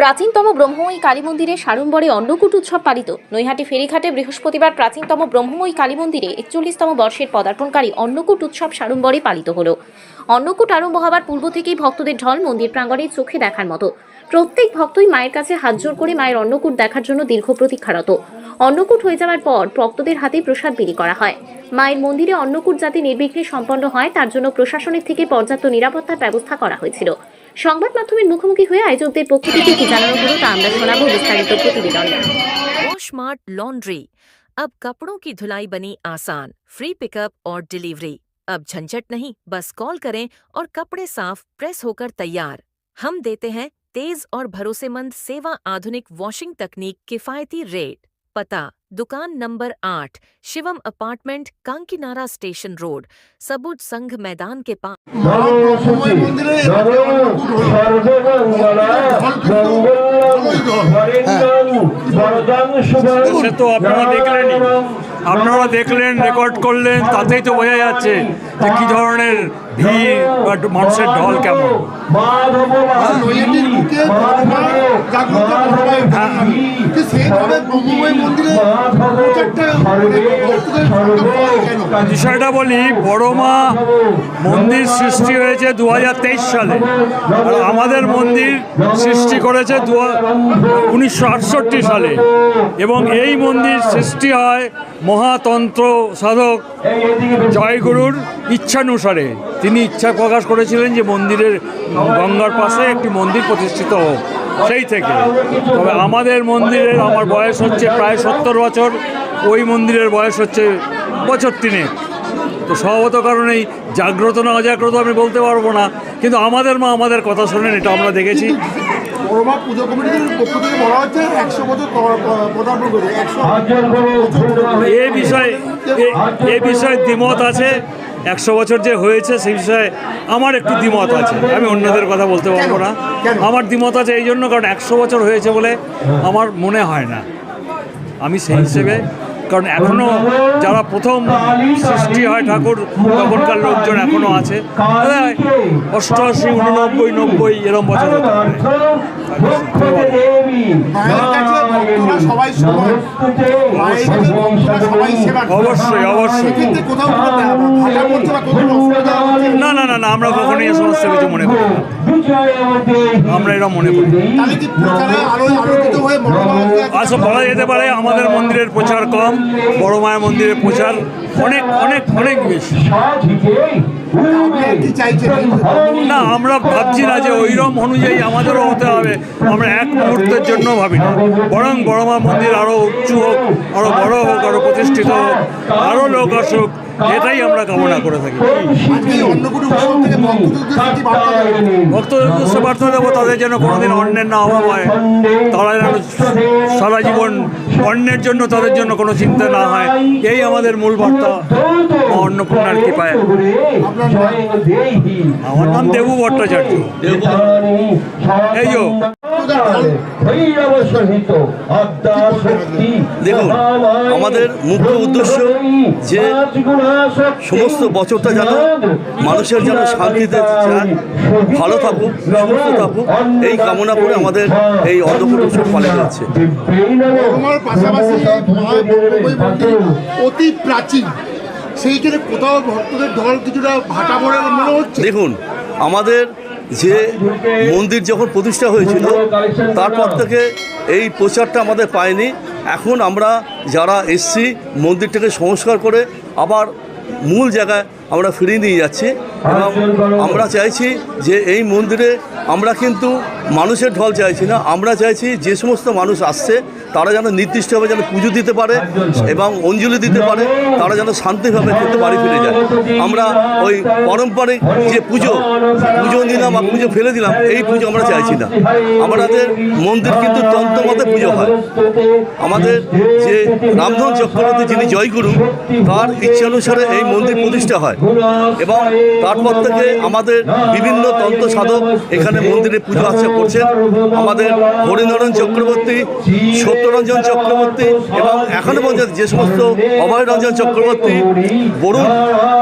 প্রাচীনতম ব্রহ্মময়ী কালী মন্দিরে সাড়ম্বরে অন্নকূট উৎসব পালিত। নৈহাটি ফেরিঘাটে বৃহস্পতিবার প্রাচীনতম ব্রহ্মময়ী কালী মন্দিরে একচল্লিশতম বর্ষের পদার্পণকারী অন্নকূট উৎসব সাড়ম্বরে পালিত হলো। অন্নকূট আরম্ভ হওয়ার পূর্ব থেকেই ভক্তদের ঢল মন্দির প্রাঙ্গণে চোখে দেখার মতো। প্রত্যেক ভক্তই মায়ের কাছে হাত জোর করে মায়ের অন্নকূট দেখার জন্য দীর্ঘ প্রতীক্ষারত। অন্নকূট হয়ে যাওয়ার পর ভক্তদের হাতে প্রসাদ বিলি করা হয়। মায়ের মন্দিরে অন্নকূট যাতে নির্বিঘ্নে সম্পন্ন হয়, তার জন্য প্রশাসনের থেকে পর্যাপ্ত নিরাপত্তার ব্যবস্থা করা হয়েছিল। সংবাদ মাধ্যমের মুখোমুখি হয়ে আয়োজকদের পক্ষ থেকে কি জানানো হলো তা আমরা শোনাবো বিস্তারিত প্রতিবেদনে वॉश मार्ट लॉन्ड्री अब कपड़ों की धुलाई बनी आसान फ्री पिकअप और डिलीवरी अब झंझट नहीं बस कॉल करें और कपड़े साफ प्रेस होकर तैयार हम देते हैं तेज और भरोसेमंद सेवा आधुनिक वॉशिंग तकनीक किफायती रेट पता दुकान नंबर आठ Shivam apartment Kankinara station road Sabuj Sangha मैदान के पास हाँ। तो आप আপনারা দেখলেন রেকর্ড করলেন তাতেই তো বোঝা যাচ্ছে যে কি ধরনের ভিড় বা মানুষের ঢল কেমন। নৈহাটির বিষয়টা বলি, বড় মা মন্দির সৃষ্টি হয়েছে দু হাজার তেইশ সালে। আর আমাদের মন্দির সৃষ্টি করেছে দু উনিশশো সালে। এবং এই মন্দির সৃষ্টি হয় মহাতন্ত্র সাধক জয়গুরুর ইচ্ছানুসারে। তিনি ইচ্ছা প্রকাশ করেছিলেন যে মন্দিরের গঙ্গার পাশে একটি মন্দির প্রতিষ্ঠিত হোক, সেই থেকে। তবে আমাদের মন্দিরের, আমার বয়স হচ্ছে প্রায় সত্তর বছর। ওই মন্দিরের বয়স হচ্ছে বছর তিনে তো স্বভাবত কারণেই জাগ্রত না অজাগ্রত আমি বলতে পারব না কিন্তু আমাদের মা আমাদের কথা শোনেন এটা আমরা দেখেছি। ব্রহ্মা পুজো কমিটির পক্ষ থেকে বলা হচ্ছে একশো বছর প- প- করে এ বিষয়ে এ বিষয়ে দ্বিমত আছে একশো বছর যে হয়েছে সেই বিষয়ে আমার একটু দ্বিমত আছে আমি অন্যদের কথা বলতে পারব না। আমার দ্বিমত আছে এই জন্য কারণ একশো বছর হয়েছে বলে আমার মনে হয় না। আমি সেই হিসেবে কারণ এখনও যারা প্রথম সৃষ্টি হয় ঠাকুর তখনকার লোকজন এখনও আছে। অষ্টআশি উননব্বই নব্বই এরম বছর। অবশ্যই অবশ্যই। না আমরা কখনোই এই সমস্ত কিছু মনে করি না। আমরা এরা মনে করি। আচ্ছা বলা যেতে পারে আমাদের মন্দিরের প্রচার কম বড় মায়ের মন্দিরের প্রচার অনেক অনেক অনেক বেশি। না আমরা ভাবছি না যে ওইরকম অনুযায়ী আমাদেরও হতে হবে। আমরা এক মুহূর্তের জন্য ভাবি না। বরং বড় মা মন্দির আরও উঁচু হোক আরও বড় হোক আরও প্রতিষ্ঠিত হোক আরও লোক আসুক এটাই আমরা কামনা করে থাকি। ভক্তদের উদ্দেশ্যে বার্তা দেবো তাদের যেন কোনোদিন অন্যের না অভাব হয়। তারা যেন সারা জীবন অন্যের জন্য তাদের জন্য কোনো চিন্তা না হয়। এই আমাদের মূল বার্তা। অন্নপূর্ণার কৃপায়। আমার নাম দেবু ভট্টাচার্য। এই দেখুন আমাদের মুখ্য উদ্দেশ্য যে সমস্ত বছরটা যেন মানুষের যেন শান্তিতে ভালো থাকুক সুস্থ থাকুক এই কামনা করে আমাদের এই অন্নকূট উৎসব পালিত হচ্ছে। আমার পাশাপাশি অতি প্রাচীন। সেইখানে কোথাও ভক্তদের ঢল কিছুটা ভাটা পড়ে মনে হচ্ছে? দেখুন আমাদের যে মন্দির যখন প্রতিষ্ঠা হয়েছিল, তারপর থেকে এই প্রচারটা আমাদের পায়নি। এখন আমরা যারা এসছি, মন্দিরটাকে সংস্কার করে আবার মূল জায়গায় আমরা ফিরিয়ে নিয়ে যাচ্ছি। এবং আমরা চাইছি যে এই মন্দিরে আমরা কিন্তু মানুষের ঢল চাইছি না আমরা চাইছি যে সমস্ত মানুষ আসছে তারা যেন নির্দিষ্টভাবে যেন পুজো দিতে পারে এবং অঞ্জলি দিতে পারে তারা যেন শান্তিভাবে কিন্তু বাড়ি ফিরে যায়। আমরা ওই পারম্পরিক যে পুজো পুজো নিলাম বা পুজো ফেলে দিলাম এই পুজো আমরা চাইছি না। আমাদের মন্দির কিন্তু তন্ত্রমতে হয় আমাদের যে রামধন চক্রবর্তী যিনি জয়গুরু তার ইচ্ছানুসারে এই মন্দির প্রতিষ্ঠা হয় এবং তারপর থেকে আমাদের বিভিন্ন তন্ত্র সাধক এখানে মন্দিরে পুজো আর্চা করছেন। আমাদের হরিনারায়ণ চক্রবর্তী সত্যরঞ্জন চক্রবর্তী এবং এখনও পর্যন্ত যে সমস্ত অভয়রঞ্জন চক্রবর্তী, বরুণ,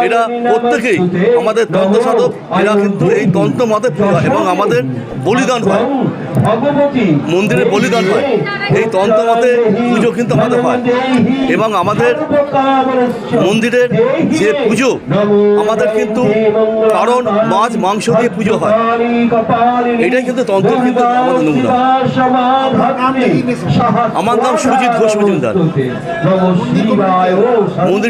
এরা প্রত্যেকেই আমাদের তন্ত্র সাধক, এরা কিন্তু এই তন্ত্র মতে পুজো এবং আমাদের বলিদান হয়। মন্দিরে বলিদান হয় এই তন্ত্রমতে পুজো কিন্তু আমাদের হয় এবং আমাদের মন্দিরের যে পুজো আমাদের কিন্তু কারণ মাছ মাংস দিয়ে পুজো হয়। এটাই কিন্তু তন্ত্রের কিন্তু আমাদের নমুনা। আমার নাম সুজিত ঘোষ মজুমদার। মন্দির